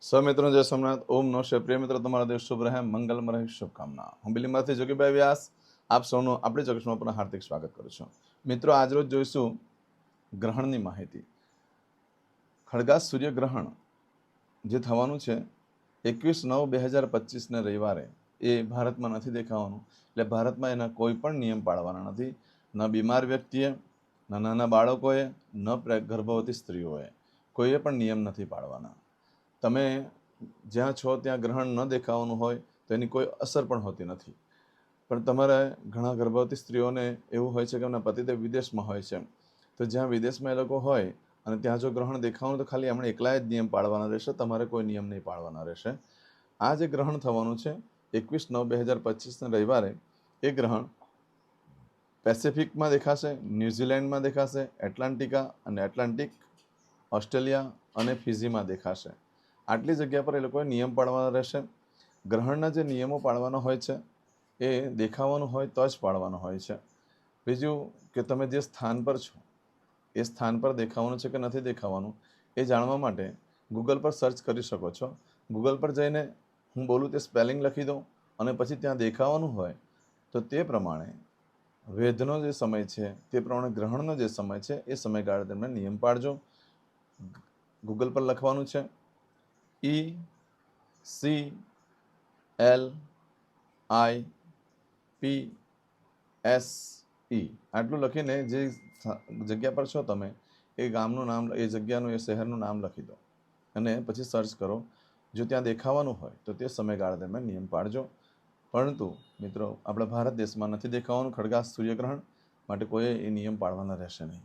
સ્વમિત્રો જય સોમનાથ. ઓમ નમસ્તે. પ્રિય મિત્રો, તમારા દિવસ શુભ રહે. મંગલમ રહે. શુભકામના. હું બિલીમાંથી જોગીભાઈ વ્યાસ. આપ સૌનું આપણી ચોકસમાં પણ હાર્દિક સ્વાગત કરું છું. મિત્રો આજરોજ જોઈશું ગ્રહણની માહિતી. ખડગાસ સૂર્યગ્રહણ જે થવાનું છે, એકવીસ નવ બે હજાર પચીસને રવિવારે, એ ભારતમાં નથી દેખાવાનું. એટલે ભારતમાં એના કોઈ પણ નિયમ પાળવાના નથી. ન બીમાર વ્યક્તિએ, ન નાના બાળકોએ, ન ગર્ભવતી સ્ત્રીઓએ, કોઈએ પણ નિયમ નથી પાળવાના. તમે જ્યાં છો, ત્યાં ગ્રહણ ન દેખાવાનું હોય તો એની કોઈ અસર પણ હોતી નથી. પણ તમારે ઘણા ગર્ભવતી સ્ત્રીઓને એવું હોય છે કે એમના પતિદેવ વિદેશમાં હોય છે. તો જ્યાં વિદેશમાં એ લોકો હોય અને ત્યાં જો ગ્રહણ દેખાવાનું તો ખાલી એમણે એકલા જ નિયમ પાળવાના રહેશે, તમારે કોઈ નિયમ નહીં પાળવાના રહેશે. આ જે ગ્રહણ થવાનું છે, એકવીસ નવ બે હજાર પચીસના રવિવારે, એ ગ્રહણ પેસિફિકમાં દેખાશે, ન્યૂઝીલેન્ડમાં દેખાશે, એટલાન્ટિકા અને એટલાન્ટિક, ઓસ્ટ્રેલિયા અને ફિઝીમાં દેખાશે. આટલી જગ્યા પર એ લોકોએ નિયમ પાડવાના રહેશે. ગ્રહણના જે નિયમો પાળવાના હોય છે, એ દેખાવાનું હોય તો જ પાળવાનો હોય છે. બીજું કે તમે જે સ્થાન પર છો, એ સ્થાન પર દેખાવાનું છે કે નથી દેખાવાનું, એ જાણવા માટે ગૂગલ પર સર્ચ કરી શકો છો. ગૂગલ પર જઈને હું બોલું તે સ્પેલિંગ લખી દઉં અને પછી ત્યાં દેખાવાનું હોય તો તે પ્રમાણે વેધનો જે સમય છે, તે પ્રમાણે ગ્રહણનો જે સમય છે, એ સમયગાળા દરમિયાન નિયમ પાળજો. ગૂગલ પર લખવાનું છે. E C L I P S E આટલું લખીને જે જગ્યા પર છો તમે, એ ગામનું નામ, એ જગ્યાનું, એ શહેરનું નામ લખી દો. અને પછી સર્ચ કરો. જો ત્યાં દેખાવાનું હોય, તો તે સમયગાળા દરમિયાન નિયમ પાળજો પરંતુ, મિત્રો, આપણા ભારત દેશમાં નથી દેખાવાનું ખડગાસ સૂર્યગ્રહણ, માટે કોઈ એ નિયમ પાળવાના રહેશે નહીં.